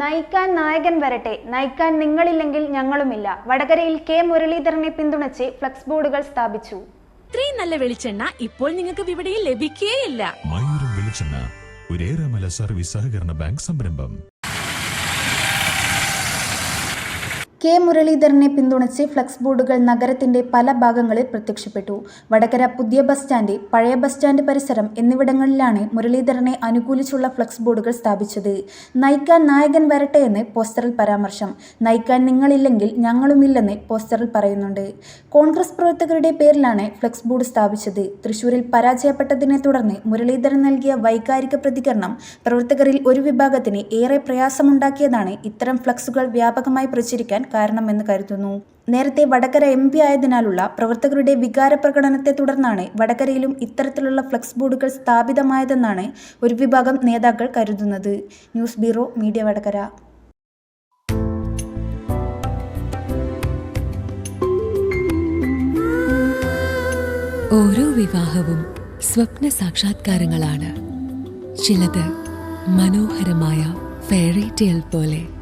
നയിക്കാൻ നായകൻ വരട്ടെ. നയിക്കാൻ നിങ്ങളില്ലെങ്കിൽ ഞങ്ങളുമില്ല. വടകരയിൽ കെ മുരളീധരനെ പിന്തുണച്ച് ഫ്ലക്സ് ബോർഡുകൾ സ്ഥാപിച്ചു. ഇത്രയും നല്ല വെളിച്ചെണ്ണ ഇപ്പോൾ നിങ്ങൾക്ക് വിപണിയിൽ ലഭിക്കുകയില്ല മയൂരം വെളിച്ചെണ്ണ ഒരേറെമല സർവീസ് സഹകരണ ബാങ്ക് സംരംഭം. കെ മുരളീധരനെ പിന്തുണച്ച് ഫ്ലക്സ് ബോർഡുകൾ നഗരത്തിന്റെ പല ഭാഗങ്ങളിൽ പ്രത്യക്ഷപ്പെട്ടു. വടകര പുതിയ ബസ് സ്റ്റാൻഡ് പഴയ ബസ് സ്റ്റാൻഡ് പരിസരം എന്നിവിടങ്ങളിലാണ് മുരളീധരനെ അനുകൂലിച്ചുള്ള ഫ്ലക്സ് ബോർഡുകൾ സ്ഥാപിച്ചത്. നയിക്കാൻ നായകൻ വരട്ടെ എന്ന് പോസ്റ്ററിൽ പരാമർശം. നയിക്കാൻ നിങ്ങളില്ലെങ്കിൽ ഞങ്ങളുമില്ലെന്ന് പോസ്റ്ററിൽ പറയുന്നുണ്ട്. കോൺഗ്രസ് പ്രവർത്തകരുടെ പേരിലാണ് ഫ്ലക്സ് ബോർഡ് സ്ഥാപിച്ചത്. തൃശൂരിൽ പരാജയപ്പെട്ടതിനെ തുടർന്ന് മുരളീധരൻ നൽകിയ വൈകാരിക പ്രതികരണം പ്രവർത്തകരിൽ ഒരു വിഭാഗത്തിന് ഏറെ പ്രയാസമുണ്ടാക്കിയതാണ് ഇത്തരം ഫ്ലക്സുകൾ വ്യാപകമായി പ്രചരിക്കാൻ കാരണമെന്ന് കരുതുന്നു. നേരത്തെ വടകര എം പി ആയതിനാലുള്ള പ്രവർത്തകരുടെ വികാര പ്രകടനത്തെ തുടർന്നാണ് വടകരയിലും ഇത്തരത്തിലുള്ള ഫ്ലക്സ് ബോർഡുകൾ സ്ഥാപിതമായതെന്നാണ് ഒരു വിഭാഗം നേതാക്കൾ കരുതുന്നത്. News bureau media Vadakara. ഓരോ വിവാഹവും സ്വപ്ന സാക്ഷാത്കാരങ്ങളാണ്. ചിലത് മനോഹരമായ ഫെയറി ടെയിൽ പോലെ.